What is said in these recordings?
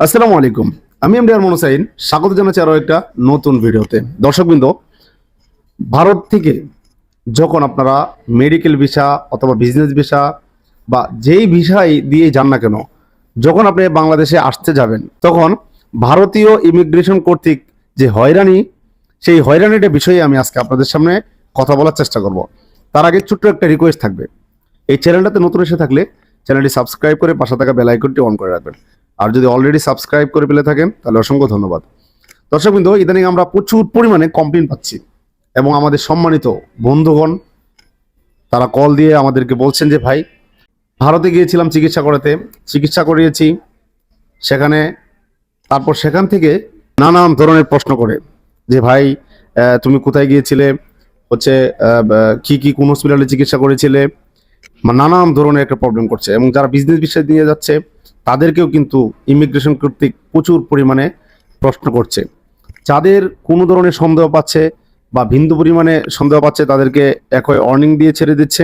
আসসালামু আলাইকুম। আমি এমডি আর মনোসাইন স্বাগত জানাচ্ছি আরও একটা নতুন ভিডিওতে। দর্শকবৃন্দ, ভারত থেকে যখন আপনারা মেডিকেল ভিসা অথবা বিজনেস ভিসা বা যেই ভিসাই দিয়ে যান না কেন, যখন আপনি বাংলাদেশে আসতে যাবেন, তখন ভারতীয় ইমিগ্রেশন কর্তৃক যে হয়রানি, সেই হয়রানিটা বিষয়ে আমি আজকে আপনাদের সামনে কথা বলার চেষ্টা করব। তার আগে ছোট্ট একটা রিকোয়েস্ট থাকবে। এই চ্যানেলটাতে নতুন এসে থাকলে চ্যানেলটি সাবস্ক্রাইব করে পাশে থাকা বেল আইকনটি অন করে রাখবেন। আর যদি অলরেডি সাবস্ক্রাইব করে ফেলে থাকেন, তাহলে অসংখ্য ধন্যবাদ। দর্শক বিন্দু, ইদানিং আমরা প্রচুর পরিমাণে কমপ্লেন পাচ্ছি এবং আমাদের সম্মানিত বন্ধুগণ, তারা কল দিয়ে আমাদেরকে বলছেন যে, ভাই, ভারতে গিয়েছিলাম চিকিৎসা করাতে। চিকিৎসা করিয়েছি। সেখানে, তারপর সেখান থেকে নানান ধরনের প্রশ্ন করে যে, ভাই তুমি কোথায় গিয়েছিলে? হচ্ছে কি কি, কোন হসপিটালে চিকিৎসা করেছিলে? নানান ধরনের একটা প্রবলেম করছে এবং যারা বিজনেস বিষয় নিয়ে যাচ্ছে তাদেরকেও কিন্তু ইমিগ্রেশন কর্তৃক প্রচুর পরিমাণে প্রশ্ন করছে। যাদের কোনো ধরনের সন্দেহ পাচ্ছে বা ভিন্দু পরিমাণে সন্দেহ পাচ্ছে, তাদেরকে এক হয় অর্নিং দিয়ে ছেড়ে দিচ্ছে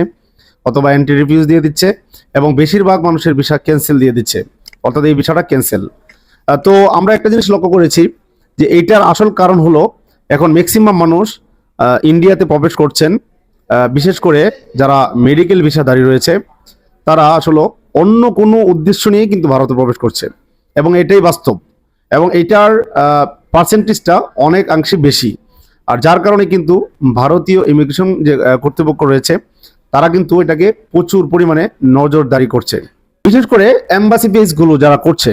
অথবা অ্যান্টি রিভিউজ দিয়ে দিচ্ছে এবং বেশিরভাগ মানুষের ভিসা ক্যান্সেল দিয়ে দিচ্ছে। অর্থাৎ এই ভিসাটা ক্যান্সেল তো আমরা একটা জিনিস লক্ষ্য করেছি যে এইটার আসল কারণ হলো এখন ম্যাক্সিমাম মানুষ ইন্ডিয়াতে প্রবেশ করছেন বিশেষ করে যারা মেডিকেল ভিসাধারী রয়েছে তারা আসলে অন্য কোনো উদ্দেশ্য নিয়ে কিন্তু ভারতে প্রবেশ করছে। এবং এটাই বাস্তব। এবং এটার পার্সেন্টেজটা অনেক অংশে বেশি। আর যার কারণে কিন্তু ভারতীয় ইমিগ্রেশন যে কর্তৃপক্ষ রয়েছে, তারা কিন্তু এটাকে প্রচুর পরিমাণে নজরদারি করছে। বিশেষ করে এম্বাসি পেজগুলো যারা করছে,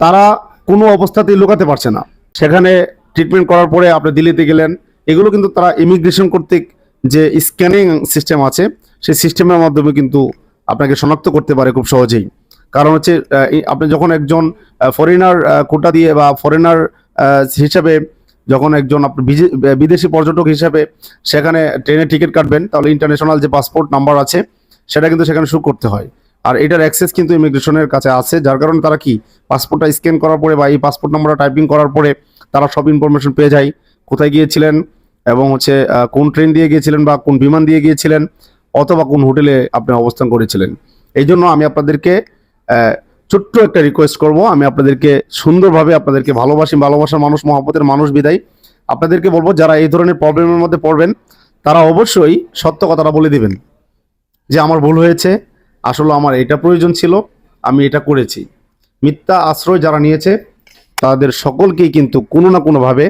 তারা কোনো অবস্থাতেই লুকাতে পারছে না। সেখানে ট্রিটমেন্ট করার পরে আপনি দিল্লিতে গেলেন, এগুলো কিন্তু তারা ইমিগ্রেশন কর্তৃক যে স্ক্যানিং সিস্টেম আছে, সেই সিস্টেমের মাধ্যমে কিন্তু আপনাকে শনাক্ত করতে পারে খুব সহজেই। কারণ হচ্ছে আপনি যখন একজন ফরেনার কোটা দিয়ে বা ফরেনার হিসাবে যখন একজন আপনি বিদেশি পর্যটক হিসাবে সেখানে ট্রেনে টিকিট কাটবেন, তাহলে ইন্টারন্যাশনাল যে পাসপোর্ট নাম্বার আছে, সেটা কিন্তু সেখানে শো করতে হয়। আর এটার অ্যাক্সেস কিন্তু ইমিগ্রেশনের কাছে আছে, যার কারণে তারা কি পাসপোর্টটা স্ক্যান করার পরে বা এই পাসপোর্ট নাম্বারটা টাইপিং করার পরে তারা সব ইনফরমেশন পেয়ে যায়, কোথায় গিয়েছিলেন এবং হচ্ছে কোন ট্রেন দিয়ে গিয়েছিলেন বা কোন বিমান দিয়ে গিয়েছিলেন। অথবা কোন হোটেলে আপনি অবস্থান করেছিলেন। এই জন্য আমি আপনাদেরকে ছোট্ট একটা রিকোয়েস্ট করব। আমি আপনাদেরকে সুন্দরভাবে আপনাদেরকে ভালোবাসি, ভালোবাসার মানুষ মহাপতের মানুষ বিদায়। আপনাদেরকে বলব, যারা এই ধরনের প্রবলেমের মধ্যে পড়বেন, তারা অবশ্যই সত্য কথাটা বলে দিবেন। যে আমার ভুল হয়েছে, আসলে আমার এটা প্রয়োজন ছিল, আমি এটা করেছি। মিথ্যা আশ্রয় যারা নিয়েছে, তাদের সকলকেই কিন্তু কোনো না কোনোভাবে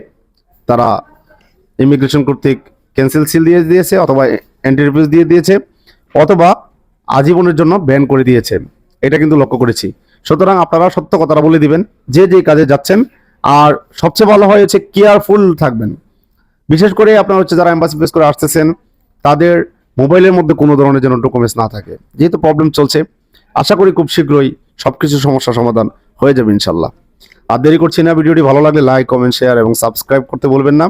তারা ইমিগ্রেশন কর্তৃক ক্যান্সেল সিল দিয়ে দিয়েছে, অথবা অ্যান্টি রিভিউজ দিয়ে দিয়েছে, অথবা আজীবনের জন্য ব্যান করে দিয়েছে। এটা কিন্তু লক্ষ্য করেছি। সুতরাং আপনারা সত্য কথাটা বলে দিবেন, যে যে কাজে যাচ্ছেন, আর সবচেয়ে ভালো হয় হচ্ছে কেয়ারফুল থাকবেন। বিশেষ করে আপনার হচ্ছে যারা এম্বাসি ফেস করে আসতেছেন, তাদের মোবাইলের মধ্যে কোনো ধরনের যেন ডকুমেন্টস না থাকে। যেহেতু প্রবলেম চলছে, আশা করি খুব শীঘ্রই সবকিছু সমস্যা সমাধান হয়ে যাবে ইনশাল্লাহ। আর দেরি করছি না, ভিডিওটি ভালো লাগলে লাইক কমেন্ট শেয়ার এবং সাবস্ক্রাইব করতে বলবেন না।